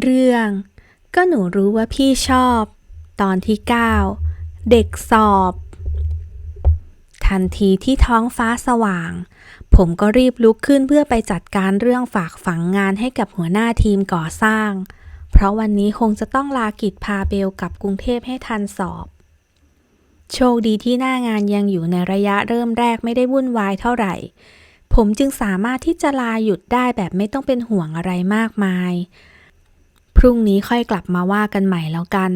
เรื่อง ก็หนูรู้ว่าพี่ชอบ ตอนที่ 9 เด็กสอบ ทันทีที่ท้องฟ้าสว่าง ผมก็รีบลุกขึ้นเพื่อไปจัดการเรื่องฝากฝังงานให้กับหัวหน้าทีมก่อสร้าง เพราะวันนี้คงจะต้องลากิจพาเบลกลับกรุงเทพให้ทันสอบ โชคดีที่หน้างานยังอยู่ในระยะเริ่มแรกไม่ได้วุ่นวายเท่าไหร่ผมจึงสามารถที่จะลาหยุดได้แบบไม่ต้องเป็นห่วงอะไรมากมาย พรุ่งนี้ค่อยกลับมาว่ากันใหม่แล้วกัน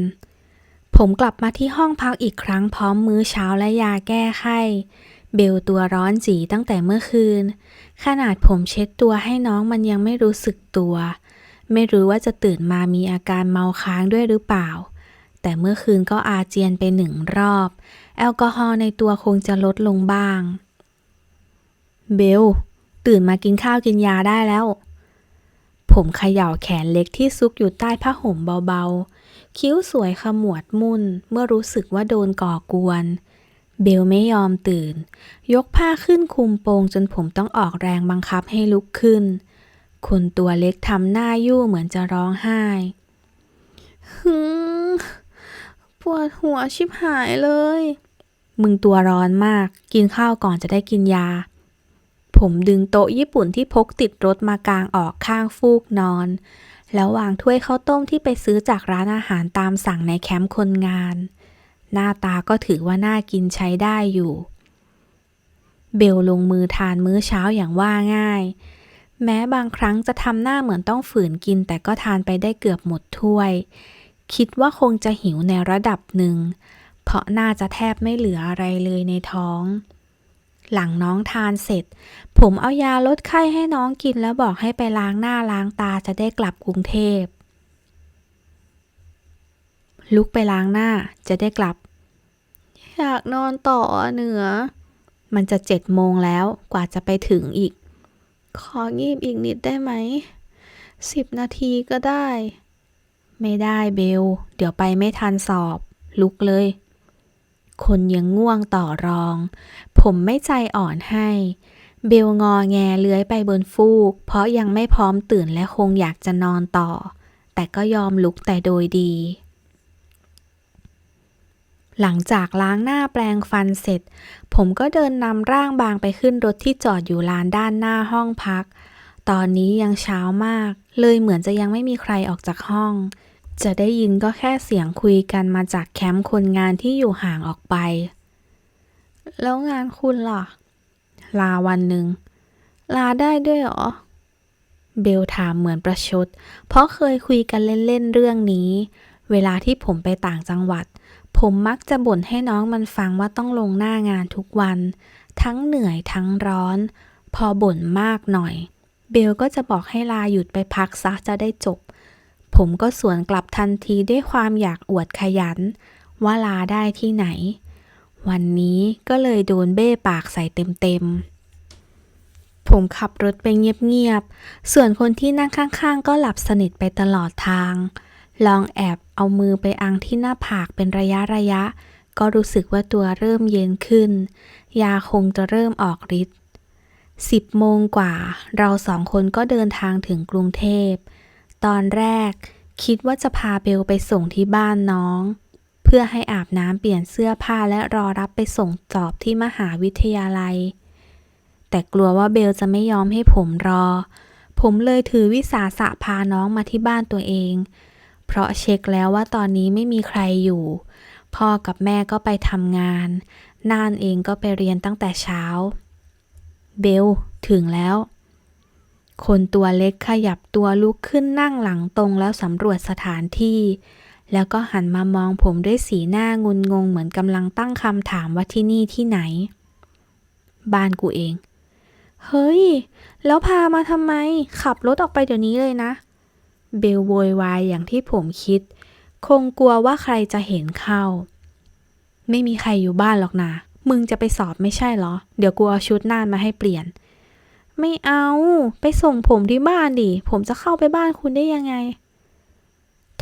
ผมกลับมาที่ห้องพักอีกครั้งพร้อมมื้อเช้าและยาแก้ไข้เบลตัวร้อนจีตั้งแต่เมื่อคืน ขนาดผมเช็ดตัวให้น้องมันยังไม่รู้สึกตัว ไม่รู้ว่าจะตื่นมามีอาการเมาค้างด้วยหรือเปล่า แต่เมื่อคืนก็อาเจียนไปหนึ่งรอบ แอลกอฮอล์ในตัวคงจะลดลงบ้าง เบล ตื่นมากินข้าวกินยาได้แล้ว ผมเขย่าแขนเล็กที่ซุกอยู่ใต้ผ้าห่มเบาๆ คิ้วสวยขมวดมุ่นเมื่อรู้สึกว่าโดนก่อกวน เบลไม่ยอมตื่น ยกผ้าขึ้นคุมโปงจนผมต้องออกแรงบังคับให้ลุกขึ้น คนตัวเล็กทำหน้ายู่เหมือนจะร้องไห้ฮึปวดหัวชิบหายเลย มึงตัวร้อนมาก กินข้าวก่อนจะได้กินยา ผมดึงโต๊ะญี่ปุ่นที่พกติดรถมากางออกข้างฟูกนอน แล้ววางถ้วยข้าวต้มที่ไปซื้อจากร้านอาหารตามสั่งในแคมป์คนงาน หน้าตาก็ถือว่าน่ากินใช้ได้อยู่ เบลลงมือทานมื้อเช้าอย่างว่าง่าย แม้บางครั้งจะทำหน้าเหมือนต้องฝืนกิน แต่ก็ทานไปได้เกือบหมดถ้วย คิดว่าคงจะหิวในระดับหนึ่ง เพราะน่าจะแทบไม่เหลืออะไรเลยในท้อง หลังน้องทานเสร็จ ผมเอายาลดไข้ให้น้องกินแล้วบอกให้ไปล้างหน้าล้างตาจะได้กลับกรุงเทพ ลุกไปล้างหน้าจะได้กลับ อยากนอนต่อเหนือ มันจะเจ็ดโมงแล้วกว่าจะไปถึงอีก ของีบอีกนิดได้ไหมสิบนาทีก็ได้ ไม่ได้เบล เดี๋ยวไปไม่ทันสอบ ลุกเลย คนยังง่วงต่อรอง ผมไม่ใจอ่อนให้ เบลงอแงเลื้อยไปบนฟูก เพราะยังไม่พร้อมตื่นและคงอยากจะนอนต่อ แต่ก็ยอมลุกแต่โดยดี หลังจากล้างหน้าแปลงฟันเสร็จ ผมก็เดินนำร่างบางไปขึ้นรถที่จอดอยู่ลานด้านหน้าห้องพัก ตอนนี้ยังเช้ามาก เลยเหมือนจะยังไม่มีใครออกจากห้องจะได้ยินก็แค่เสียงคุยกันมาจากแคมป์คนงานที่อยู่ห่างออกไป แล้วงานคุณล่ะ ลาวันหนึ่ง ลาได้ด้วยหรอ เบลถามเหมือนประชด เพราะเคยคุยกันเล่นๆเรื่องนี้ เวลาที่ผมไปต่างจังหวัด ผมมักจะบ่นให้น้องมันฟังว่าต้องลงหน้างานทุกวัน ทั้งเหนื่อยทั้งร้อน พอบ่นมากหน่อย เบลก็จะบอกให้ลาหยุดไปพักซะจะได้จบ ผมก็สวนกลับทันทีด้วยความอยากอวดขยัน ว่าลาได้ที่ไหน วันนี้ก็เลยโดนเบ้ปากใส่เต็มๆ ผมขับรถไปเงียบๆ ส่วนคนที่นั่งข้างๆ ก็หลับสนิทไปตลอดทาง ลองแอบเอามือไปอังที่หน้าผากเป็นระยะระยะ ก็รู้สึกว่าตัวเริ่มเย็นขึ้น ยาคงจะเริ่มออกฤทธิ์สิบโมงกว่า เราสองคนก็เดินทางถึงกรุงเทพ ตอนแรกคิดว่าจะพาเบลไปส่งที่บ้านน้อง พื่อให้อาบน้ำเปลี่ยนเสื้อผ้าและรอรับไปส่งสอบที่มหาวิทยาลัย แต่กลัวว่าเบลจะไม่ยอมให้ผมรอ ผมเลยถือวิสาสะพาน้องมาที่บ้านตัวเอง เพราะเช็คแล้วว่าตอนนี้ไม่มีใครอยู่ พ่อกับแม่ก็ไปทำงาน น่านเองก็ไปเรียนตั้งแต่เช้า เบล ถึงแล้ว คนตัวเล็กขยับตัวลุกขึ้นนั่งหลังตรงแล้วสำรวจสถานที่ แล้วก็หันมามองผมด้วยสีหน้างุนงงเหมือนกำลังตั้งคำถามว่าที่นี่ที่ไหน บ้านกูเอง เฮ้ย แล้วพามาทำไม ขับรถออกไปเดี๋ยวนี้เลยนะ เบลโวยวายอย่างที่ผมคิด คงกลัวว่าใครจะเห็นเข้า ไม่มีใครอยู่บ้านหรอกนะ มึงจะไปสอบไม่ใช่เหรอ เดี๋ยวกูเอาชุดน่านมาให้เปลี่ยน ไม่เอา ไปส่งผมที่บ้านดิ ผมจะเข้าไปบ้านคุณได้ยังไง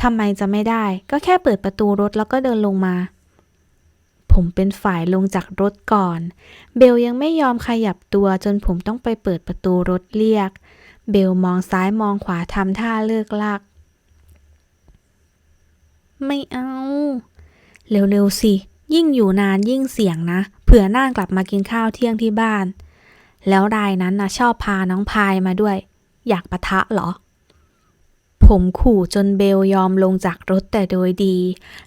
ทำไมจะไม่ได้ ก็แค่เปิดประตูรถแล้วก็เดินลงมา ผมเป็นฝ่ายลงจากรถก่อน เบลยังไม่ยอมขยับตัวจนผมต้องไปเปิดประตูรถเรียก เบลมองซ้ายมองขวาทำท่าเลิกลักไม่เอา เร็วๆสิ ยิ่งอยู่นานยิ่งเสี่ยงนะ เผื่อน่านกลับมากินข้าวเที่ยงที่บ้าน แล้วรายนั้นนะชอบพาน้องพายมาด้วย อยากปะทะเหรอ ผมขู่จนเบลยอมลงจากรถแต่โดยดี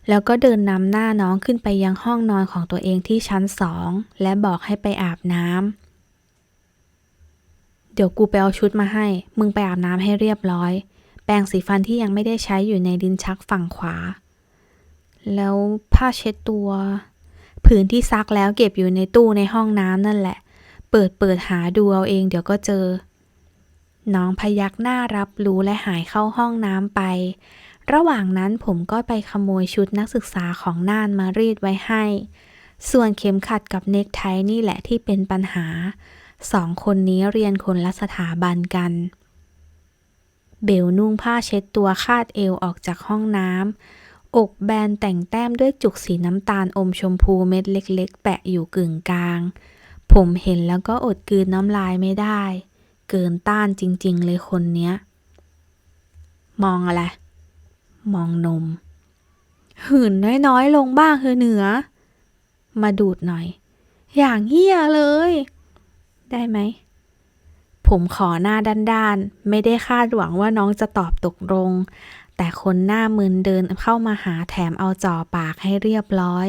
แล้วก็เดินนำหน้าน้องขึ้นไปยังห้องนอนของตัวเองที่ชั้นสอง และบอกให้ไปอาบน้ำ เดี๋ยวกูไปเอาชุดมาให้ มึงไปอาบน้ำให้เรียบร้อย แปรงสีฟันที่ยังไม่ได้ใช้อยู่ในลิ้นชักฝั่งขวา แล้วผ้าเช็ดตัว ผืนที่ซักแล้วเก็บอยู่ในตู้ในห้องน้ำนั่นแหละ เปิดเปิดหาดูเอาเองเดี๋ยวก็เจอ น้องพยักหน้ารับรู้และหายเข้าห้องน้ำไป ระหว่างนั้นผมก็ไปขโมยชุดนักศึกษาของน่านมารีดไว้ให้ ส่วนเข็มขัดกับเนคไทนี่แหละที่เป็นปัญหา สองคนนี้เรียนคนละสถาบันกัน เบลนุ่งผ้าเช็ดตัวคาดเอวออกจากห้องน้ำ อกแบนแต่งแต้มด้วยจุกสีน้ำตาลอมชมพูเม็ดเล็ก ๆ แปะอยู่กึ่งกลาง ผมเห็นแล้วก็อดกืนน้ำลายไม่ได้ เกินต้านจริง ๆ เลยคนเนี้ย มองอะไร มองนม หื่นน้อยๆ ลงบ้างเธอเหนือ มาดูดหน่อย อย่างเฮียเลย ได้ไหม ผมขอหน้าด้านๆ ไม่ได้คาดหวังว่าน้องจะตอบตกลง แต่คนหน้ามึนเดินเข้ามาหาแถมเอาจ่อปากให้เรียบร้อย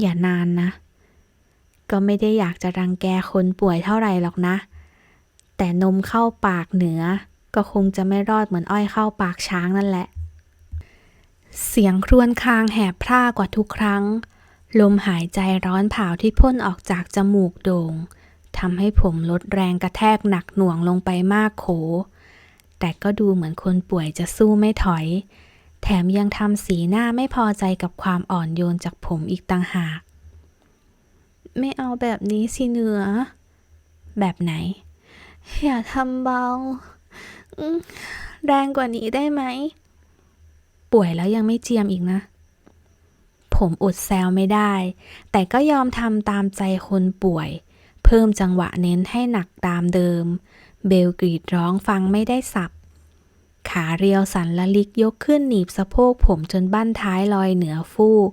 อย่านานนะก็ไม่ได้อยากจะรังแกคนป่วยเท่าไหร่หรอกนะ แต่นมเข้าปากเหนือ ก็คงจะไม่รอดเหมือนอ้อยเข้าปากช้างนั่นแหละ เสียงครวญครางแหบพร่ากว่าทุกครั้ง ลมหายใจร้อนเผาที่พ่นออกจากจมูกโด่งทำให้ผมลดแรงกระแทกหนักหน่วงลงไปมากโข แต่ก็ดูเหมือนคนป่วยจะสู้ไม่ถอย แถมยังทำสีหน้าไม่พอใจกับความอ่อนโยนจากผมอีกต่างหาก ไม่เอาแบบนี้สิเหนือแบบไหน อย่าทำเบา แรงกว่านี้ได้ไหม ป่วยแล้วยังไม่เจียมอีกนะ ผมอดแซวไม่ได้ แต่ก็ยอมทำตามใจคนป่วย เพิ่มจังหวะเน้นให้หนักตามเดิม เบลกรีดร้องฟังไม่ได้สับ ขาเรียวสันละลิกยกขึ้นหนีบสะโพกผมจนบั้นท้ายลอยเหนือฟูก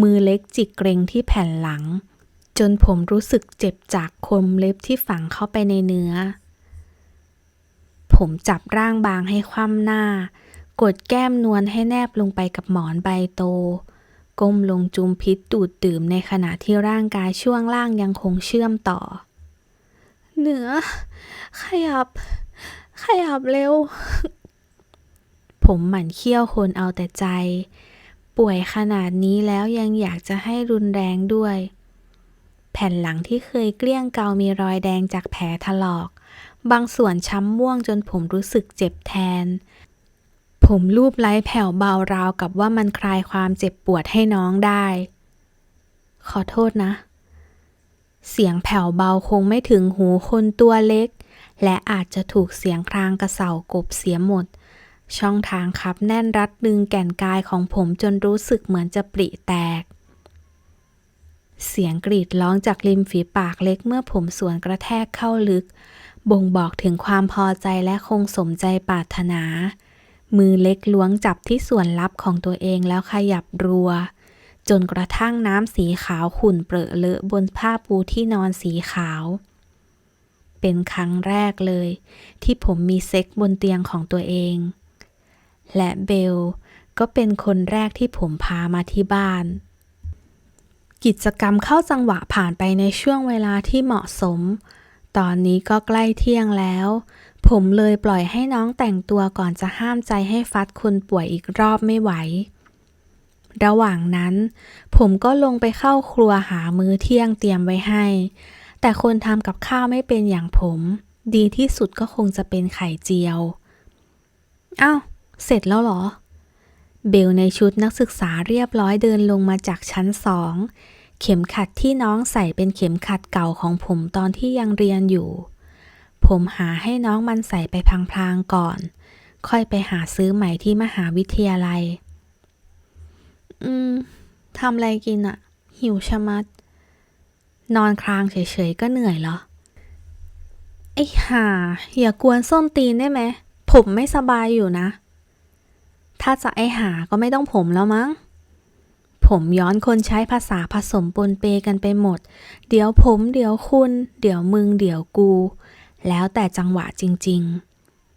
มือเล็กจิกเกรงที่แผ่นหลัง นผมรู้สึกเจ็บจากคมเล็บที่ฝังเข้าไปในเนื้อ ผมจับร่างบางให้คว่ำหน้า กดแก้มนวลให้แนบลงไปกับหมอนใบโต ก้มลงจุมพิษดูดดื่มในขณะที่ร่างกายช่วงล่างยังคงเชื่อมต่อ เหนือ ขยับ ขยับเร็ว ผมหมั่นเคี้ยวคนเอาแต่ใจ ป่วยขนาดนี้แล้วยังอยากจะให้รุนแรงด้วย แผ่นหลังที่เคยเกลี้ยงเกามีรอยแดงจากแผลถลอก บางส่วนช้ำม่วงจนผมรู้สึกเจ็บแทน ผมรูปไล้แผ่วเบาราวกับว่ามันคลายความเจ็บปวดให้น้องได้ ขอโทษนะ เสียงแผ่วเบาคงไม่ถึงหูคนตัวเล็ก และอาจจะถูกเสียงครางกระเสากบเสียหมด ช่องทางคับแน่นรัดดึงแก่นกายของผมจนรู้สึกเหมือนจะปริแตก เสียงกรีดร้องจากริมฝีปากเล็กเมื่อผมสวนกระแทกเข้าลึก บ่งบอกถึงความพอใจและคงสมใจปรารถนา มือเล็กล้วงจับที่ส่วนลับของตัวเองแล้วขยับรัว จนกระทั่งน้ำสีขาวขุ่นเปรอะเลอะบนผ้าปูที่นอนสีขาว เป็นครั้งแรกเลย ที่ผมมีเซ็กบนเตียงของตัวเอง และเบลก็เป็นคนแรกที่ผมพามาที่บ้าน กิจกรรมเข้าจังหวะผ่านไปในช่วงเวลาที่เหมาะสม ตอนนี้ก็ใกล้เที่ยงแล้ว ผมเลยปล่อยให้น้องแต่งตัวก่อนจะห้ามใจให้ฟัดคนป่วยอีกรอบไม่ไหว ระหว่างนั้น ผมก็ลงไปเข้าครัวหามื้อเที่ยงเตรียมไว้ให้ แต่คนทำกับข้าวไม่เป็นอย่างผม ดีที่สุดก็คงจะเป็นไข่เจียวอ้าว เสร็จแล้วเหรอ เบลในชุดนักศึกษาเรียบร้อยเดินลงมาจากชั้นสอง เข็มขัดที่น้องใส่เป็นเข็มขัดเก่าของผมตอนที่ยังเรียนอยู่ ผมหาให้น้องมันใส่ไปพลางๆก่อน ค่อยไปหาซื้อใหม่ที่มหาวิทยาลัย อืมทำอะไรกินอะหิวชะมัด นอนคลางเฉยๆก็เหนื่อยเหรอ ไอ้ห่า อย่ากวนส้นตีนได้ไหม ผมไม่สบายอยู่นะ ถ้าจะไอหาก็ไม่ต้องผมแล้วมั้ง ผมย้อนคนใช้ภาษาผสมปนเปกันไปหมด เดี๋ยวผม เดี๋ยวคุณ เดี๋ยวมึง เดี๋ยวกู แล้วแต่จังหวะจริง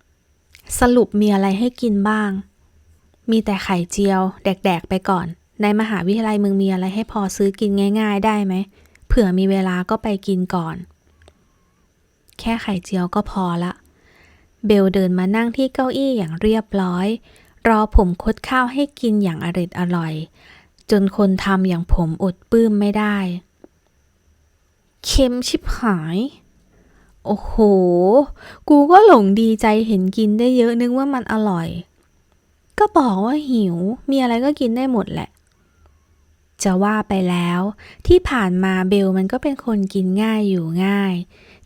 ๆ สรุปมีอะไรให้กินบ้าง มีแต่ไข่เจียว แดก ๆ ไปก่อน ในมหาวิทยาลัยมึงมีอะไรให้พอซื้อกินง่าย ๆ ได้ไหม เผื่อมีเวลาก็ไปกินก่อน แค่ไข่เจียวก็พอละ เบลเดินมานั่งที่เก้าอี้อย่างเรียบร้อย รอผมคดข้าวให้กินอย่างอร็ดอร่อย จนคนทำอย่างผมอดปลื้มไม่ได้ เค็มชิบหาย โอ้โห กูก็หลงดีใจเห็นกินได้เยอะนึกว่ามันอร่อย ก็บอกว่าหิว มีอะไรก็กินได้หมดแหละ จะว่าไปแล้ว ที่ผ่านมาเบลมันก็เป็นคนกินง่ายอยู่ง่าย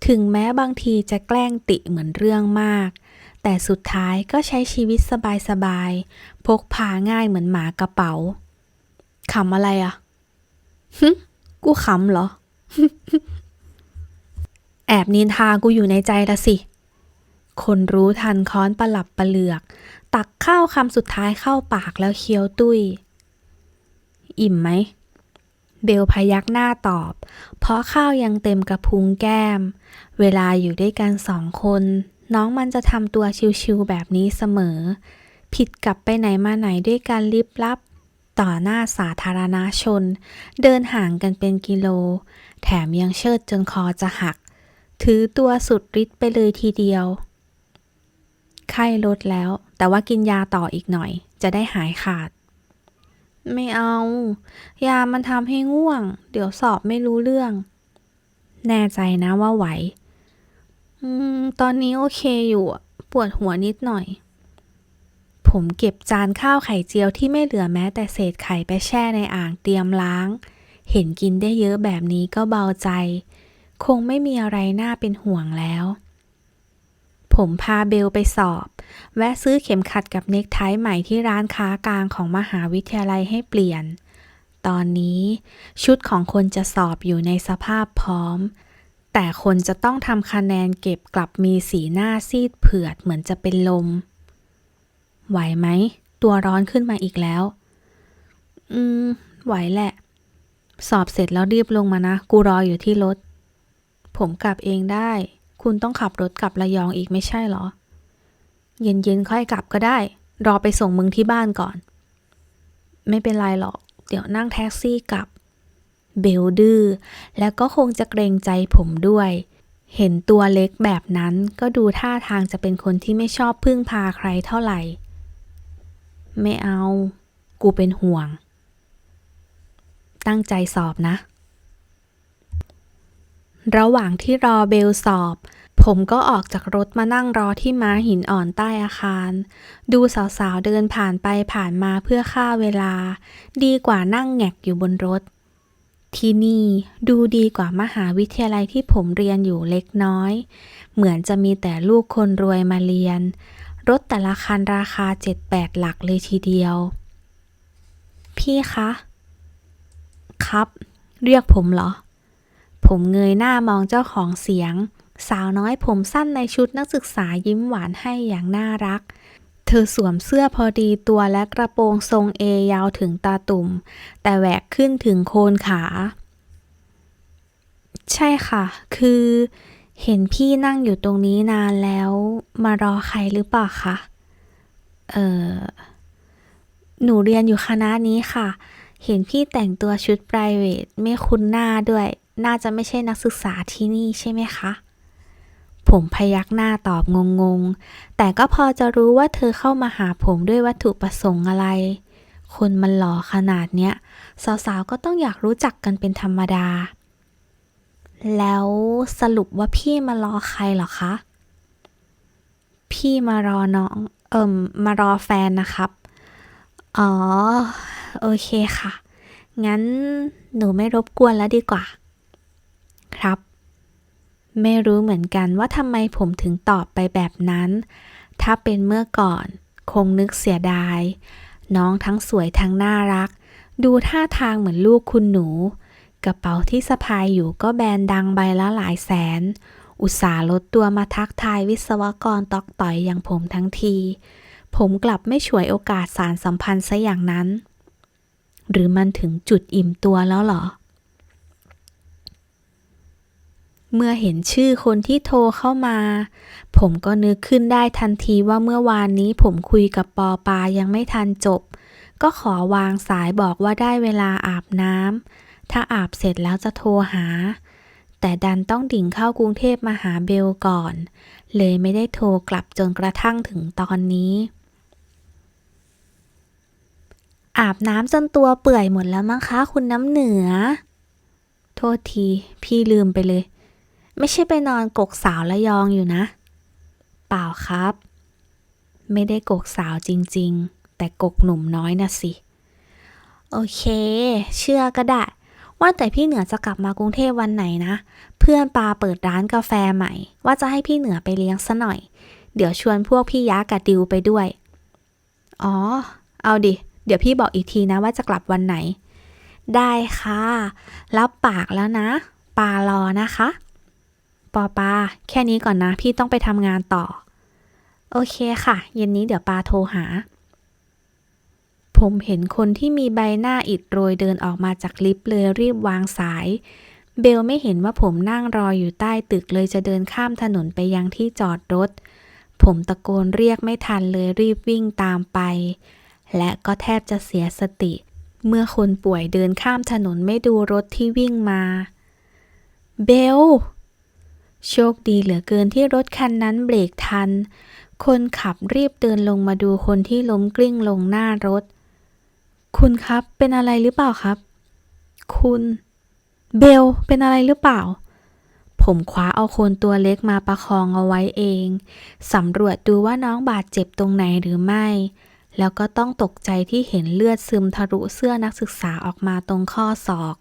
ถึงแม้บางทีจะแกล้งติเหมือนเรื่องมากแต่สุดท้ายก็ใช้ชีวิตสบายๆ พกพาง่ายเหมือนหมากระเป๋า ขำอะไรอะหึกูขำเหรอ แอบนินทากูอยู่ในใจละสิ คนรู้ทันค้อนประหลับประเหลือก ตักข้าวคำสุดท้ายเข้าปากแล้วเคี้ยวตุ้ย อิ่มไหม เบลพยักหน้าตอบ เพราะข้าวยังเต็มกระพุ้งแก้ม เวลาอยู่ด้วยกันสองคน น้องมันจะทำตัวชิวๆแบบนี้เสมอ ผิดกับไปไหนมาไหนด้วยการลิบลับ ต่อหน้าสาธารณชน เดินห่างกันเป็นกิโล แถมยังเชิดจนคอจะหัก ถือตัวสุดฤทธิ์ไปเลยทีเดียว ไข้ลดแล้ว แต่ว่ากินยาต่ออีกหน่อย จะได้หายขาด ไม่เอา ยามันทำให้ง่วง เดี๋ยวสอบไม่รู้เรื่อง แน่ใจนะว่าไหว อืม ตอนนี้โอเคอยู่ ปวดหัวนิดหน่อย ผมเก็บจานข้าวไข่เจียวที่ไม่เหลือแม้แต่เศษไข่ไปแช่ในอ่างเตรียมล้าง เห็นกินได้เยอะแบบนี้ก็เบาใจ คงไม่มีอะไรน่าเป็นห่วงแล้ว ผมพาเบลไปสอบ แวะซื้อเข็มขัดกับเนคไทใหม่ที่ร้านค้ากลางของมหาวิทยาลัยให้เปลี่ยน ตอนนี้ชุดของคนจะสอบอยู่ในสภาพพร้อม แต่คนจะต้องทำคะแนนเก็บกลับมีสีหน้าซีดเผือดเหมือนจะเป็นลม ไหวไหม ตัวร้อนขึ้นมาอีกแล้ว อืม ไหวแหละ สอบเสร็จแล้วรีบลงมานะ กูรออยู่ที่รถ ผมกลับเองได้ คุณต้องขับรถกลับระยองอีกไม่ใช่เหรอ เย็นๆค่อยกลับก็ได้ รอไปส่งมึงที่บ้านก่อน ไม่เป็นไรหรอก เดี๋ยวนั่งแท็กซี่กลับ เบลดื้อ แล้วก็คงจะเกรงใจผมด้วยเห็นตัวเล็กแบบนั้นก็ดูท่าทางจะเป็นคนที่ไม่ชอบพึ่งพาใครเท่าไหร่ ไม่เอา กูเป็นห่วง ตั้งใจสอบนะ ระหว่างที่รอเบลสอบ ผมก็ออกจากรถมานั่งรอที่ม้าหินอ่อนใต้อาคาร ดูสาวๆเดินผ่านไปผ่านมาเพื่อฆ่าเวลา ดีกว่านั่งแงกอยู่บนรถที่นี่ดูดีกว่ามหาวิทยาลัยที่ผมเรียนอยู่เล็กน้อย เหมือนจะมีแต่ลูกคนรวยมาเรียน รถแต่ละคันราคา 7-8 หลักเลยทีเดียว พี่คะ ครับ เรียกผมเหรอ ผมเงยหน้ามองเจ้าของเสียง สาวน้อยผมสั้นในชุดนักศึกษายิ้มหวานให้อย่างน่ารัก เธอสวมเสื้อพอดีตัวและกระโปรงทรงเอยาวถึงตาตุ่ม แต่แหวกขึ้นถึงโคนขา ใช่ค่ะ คือ เห็นพี่นั่งอยู่ตรงนี้นานแล้ว มารอใครหรือเปล่าคะ เออหนูเรียนอยู่คณะนี้ค่ะ เห็นพี่แต่งตัวชุด p r i v a t ไม่คุ้นหน้าด้วย น่าจะไม่ใช่นักศึกษาที่นี่ใช่ไหมคะ ผมพยักหน้าตอบงงๆ แต่ก็พอจะรู้ว่าเธอเข้ามาหาผมด้วยวัตถุประสงค์อะไร คนมันหล่อขนาดเนี้ย สาวๆ ก็ต้องอยากรู้จักกันเป็นธรรมดา แล้วสรุปว่าพี่มารอใครเหรอคะ พี่มารอน้อง เอิมมารอแฟนนะครับ อ๋อ โอเคค่ะ งั้นหนูไม่รบกวนแล้วดีกว่า ครับ ไม่รู้เหมือนกันว่าทำไมผมถึงตอบไปแบบนั้น ถ้าเป็นเมื่อก่อน คงนึกเสียดาย น้องทั้งสวยทั้งน่ารัก ดูท่าทางเหมือนลูกคุณหนู กระเป๋าที่สะพายอยู่ก็แบรนด์ดังใบละหลายแสน อุตส่าห์ลดตัวมาทักทายวิศวกรตอกต่อยอย่างผมทั้งที ผมกลับไม่ฉวยโอกาสสารสัมพันธ์ซะอย่างนั้น หรือมันถึงจุดอิ่มตัวแล้วเหรอ เมื่อเห็นชื่อคนที่โทรเข้ามา ผมก็นึกขึ้นได้ทันทีว่าเมื่อวานนี้ผมคุยกับปอปายังไม่ทันจบ ก็ขอวางสายบอกว่าได้เวลาอาบน้ำ ถ้าอาบเสร็จแล้วจะโทรหา แต่ดันต้องดิ่งเข้ากรุงเทพมาหาเบลก่อน เลยไม่ได้โทรกลับจนกระทั่งถึงตอนนี้ อาบน้ำจนตัวเปื่อยหมดแล้วมั้งคะคุณน้ำเหนือ โทษที พี่ลืมไปเลย ไม่ใช่ไปนอนกกสาวละยองอยู่นะ เปล่าครับ ไม่ได้กกสาวจริง ๆ แต่กกหนุ่มน้อยนะสิโอเค เชื่อก็ได้ ว่าแต่พี่เหนือจะกลับมากรุงเทพวันไหนนะ เพื่อนปาเปิดร้านกาแฟใหม่ ว่าจะให้พี่เหนือไปเลี้ยงซะหน่อย เดี๋ยวชวนพวกพี่ยักษ์กับดิวไปด้วย อ๋อ เอาดิ เดี๋ยวพี่บอกอีกทีนะว่าจะกลับวันไหน ได้ค่ะ รับปากแล้วนะ ปารอนะคะ ปอปา แค่นี้ก่อนนะ พี่ต้องไปทำงานต่อ โอเคค่ะ เย็นนี้เดี๋ยวปาโทรหา ผมเห็นคนที่มีใบหน้าอิดโรยเดินออกมาจากลิฟต์เลยรีบวางสาย เบลไม่เห็นว่าผมนั่งรออยู่ใต้ตึกเลยจะเดินข้ามถนนไปยังที่จอดรถ ผมตะโกนเรียกไม่ทันเลยรีบวิ่งตามไป และก็แทบจะเสียสติ เมื่อคนป่วยเดินข้ามถนนไม่ดูรถที่วิ่งมา เบล โชคดีเหลือเกินที่รถคันนั้นเบรกทัน คนขับรีบเดินลงมาดูคนที่ล้มกลิ้งลงหน้ารถ คุณครับ เป็นอะไรหรือเปล่าครับ คุณ เบล เป็นอะไรหรือเปล่า ผมคว้าเอาคนตัวเล็กมาประคองเอาไว้เอง สำรวจดูว่าน้องบาดเจ็บตรงไหนหรือไม่ แล้วก็ต้องตกใจที่เห็นเลือดซึมทะลุเสื้อนักศึกษาออกมาตรงข้อศอก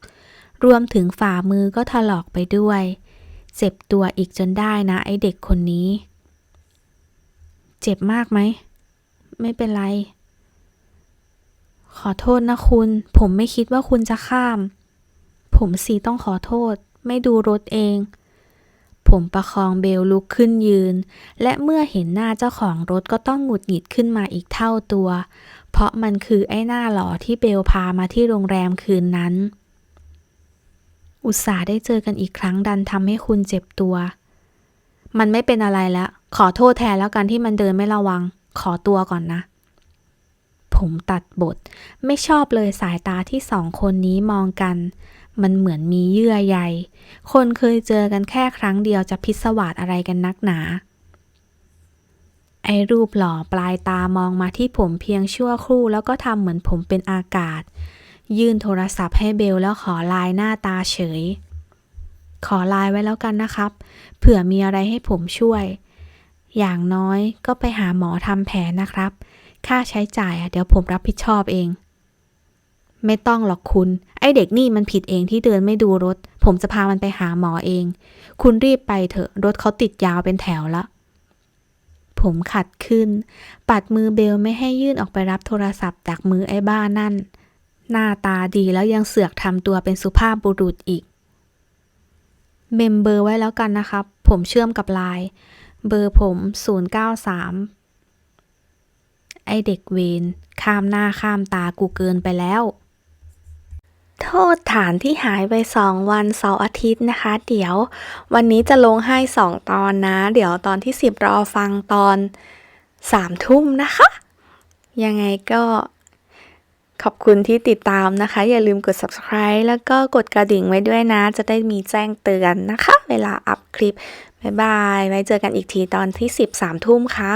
รวมถึงฝ่ามือก็ถลอกไปด้วย เจ็บตัวอีกจนได้นะ ไอเด็กคนนี้ เจ็บมากไหม ไม่เป็นไร ขอโทษนะคุณ ผมไม่คิดว่าคุณจะข้าม ผมสีต้องขอโทษ ไม่ดูรถเอง ผมประคองเบลลุกขึ้นยืน และเมื่อเห็นหน้าเจ้าของรถก็ต้องหงุดหงิดขึ้นมาอีกเท่าตัว เพราะมันคือไอ้หน้าหล่อที่เบลพามาที่โรงแรมคืนนั้น อุตส่าห์ได้เจอกันอีกครั้งดันทำให้คุณเจ็บตัว มันไม่เป็นอะไรแล้ว ขอโทษแทนแล้วกันที่มันเดินไม่ระวัง ขอตัวก่อนนะ ผมตัดบท ไม่ชอบเลยสายตาที่สองคนนี้มองกัน มันเหมือนมีเยื่อใย คนเคยเจอกันแค่ครั้งเดียวจะพิศวาสอะไรกันนักหนา ไอ้รูปหล่อปลายตามองมาที่ผมเพียงชั่วครู่แล้วก็ทำเหมือนผมเป็นอากาศ ยื่นโทรศัพท์ให้เบลแล้วขอไลน์หน้าตาเฉย ขอไลน์ไว้แล้วกันนะครับ เผื่อมีอะไรให้ผมช่วย อย่างน้อยก็ไปหาหมอทำแผลนะครับ ค่าใช้จ่ายอะเดี๋ยวผมรับผิดชอบเอง ไม่ต้องหรอกคุณ ไอเด็กนี่มันผิดเองที่เดินไม่ดูรถ ผมจะพามันไปหาหมอเอง คุณรีบไปเถอะ รถเขาติดยาวเป็นแถวละผมขัดขึ้น ปัดมือเบลไม่ให้ยื่นออกไปรับโทรศัพท์จากมือไอ้บ้านั่น หน้าตาดีแล้วยังเสือกทำตัวเป็นสุภาพบุรุษอีก เมมเบอร์ไว้แล้วกันนะครับ ผมเชื่อมกับไลน์ เบอร์ผม 093 ไอเด็กเวนข้ามหน้าข้ามตากูเกินไปแล้ว โทษฐานที่หายไปสองวันเสาร์อาทิตย์นะคะ เดี๋ยว วันนี้จะลงให้สองตอนนะ เดี๋ยวตอนที่สิบรอฟังตอนสามทุ่มนะคะ ยังไงก็ขอบคุณที่ติดตามนะคะ อย่าลืมกด subscribe แล้วก็กดกระดิ่งไว้ด้วยนะ จะได้มีแจ้งเตือนนะคะ เวลาอัพคลิป บ๊ายบาย ไว้เจอกันอีกทีตอนที่10 3ทุ่มค่ะ